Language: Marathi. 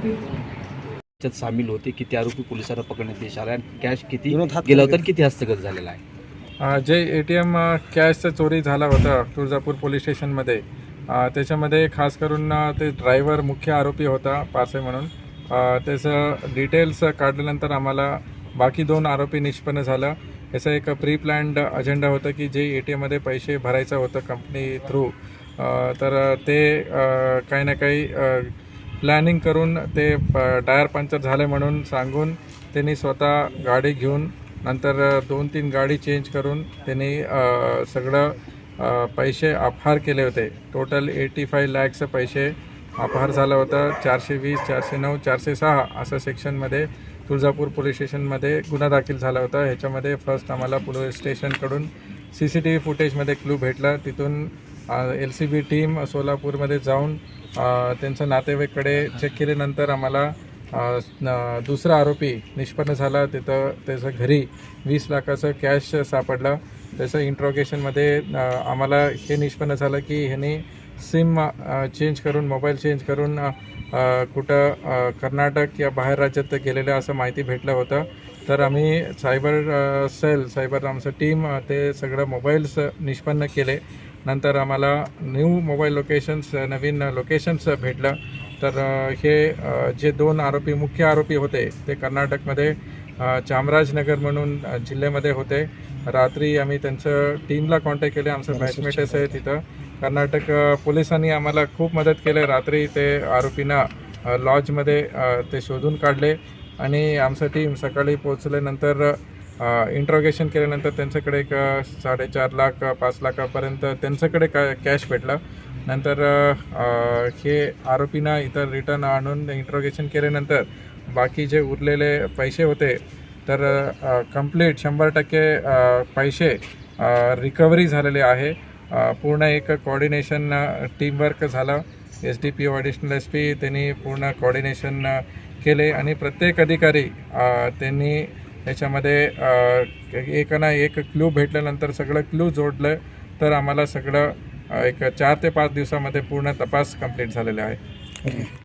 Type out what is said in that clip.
त्याच्यात सामील होते किती आरोपी पोलिसांना पकडण्यात यश आलं आणि कॅश किती गेला होता आणि किती हस्तगत झालेला आहे? जे ए टी एम कॅशचा चोरी झाला होता तुळजापूर पोलीस स्टेशनमध्ये. त्याच्यामध्ये खास करून ते ड्रायव्हर मुख्य आरोपी होता पासे म्हणून. त्याचं डिटेल्स काढल्यानंतर आम्हाला बाकी दोन आरोपी निष्पन्न झालं. याचा एक प्री प्लॅन्ड अजेंडा होतं की जे ए टी एममध्ये पैसे भरायचं होतं कंपनी थ्रू तर ते काही ना काही प्लॅनिंग करून ते प टायर पंक्चर झाले म्हणून सांगून त्यांनी स्वतः गाडी घेऊन नंतर दोन तीन गाडी चेंज करून त्यांनी सगळं पैसे अपहार केले होते. टोटल एटी फाय लॅक्स पैसे अपहार झाला होता. चारशे वीस चारशे नऊ चारशे सहा असं सेक्शनमध्ये तुळजापूर पोलीस स्टेशनमध्ये गुन्हा दाखल झाला होता. ह्याच्यामध्ये फर्स्ट आम्हाला पोलीस स्टेशनकडून सी सी टी व्ही फुटेजमध्ये क्लू भेटला. तिथून एल सी बी टीम सोलापूरमध्ये जाऊन त्यांचं त्यांच्या नातेवाईकडे चेक केल्यानंतर आम्हाला दुसरा आरोपी निष्पन्न झाला. तिथं त्याचं घरी वीस लाखाचं कॅश सापडलं. त्याचं इंट्रोगेशनमध्ये आम्हाला हे निष्पन्न झालं की ह्यांनी सिम चेंज करून मोबाईल चेंज करून कुठं कर्नाटक या बाहेर राज्यात गेलेलं असं माहिती भेटलं होतं. तर आम्ही सायबर सेल सायबर आमचं टीम ते सगळं मोबाईल्स निष्पन्न केले. नंतर आम्हाला न्यू मोबाईल लोकेशन्स नवीन लोकेशन्स भेटलं. तर हे जे दोन आरोपी मुख्य आरोपी होते ते कर्नाटकमध्ये चामराजनगर म्हणून जिल्ह्यामध्ये होते. रात्री आम्ही त्यांचं टीमला कॉन्टॅक्ट केले. आमचं बॅचमेटच आहे तिथं. कर्नाटक पोलिसांनी आम्हाला खूप मदत केली. रात्री ते आरोपींना लॉजमध्ये ते शोधून काढले आणि आमचं टीम सकाळी पोचल्यानंतर इंट्रोगेशन केल्यानंतर त्यांच्याकडे एक साडेचार लाख पाच लाखापर्यंत त्यांच्याकडे का कॅश भेटला. नंतर हे आरोपींना इतर रिटर्न आणून इंट्रोगेशन केल्यानंतर बाकी जे उरलेले पैसे होते तर कंप्लीट शंभर टक्के पैसे रिकव्हरी झालेले आहे. पूर्ण एक कॉर्डिनेशन टीमवर्क झालं. S D P O additional S P त्यांनी पूर्ण कॉर्डिनेशन केले. आणि प्रत्येक अधिकारी त्यांनी याच्यामध्ये एक ना एक क्लू भेटल्यानंतर सगळं क्लू जोडलं तर आम्हाला सगळं एक चार ते पाच दिवसामध्ये पूर्ण तपास कंप्लीट झालेला आहे.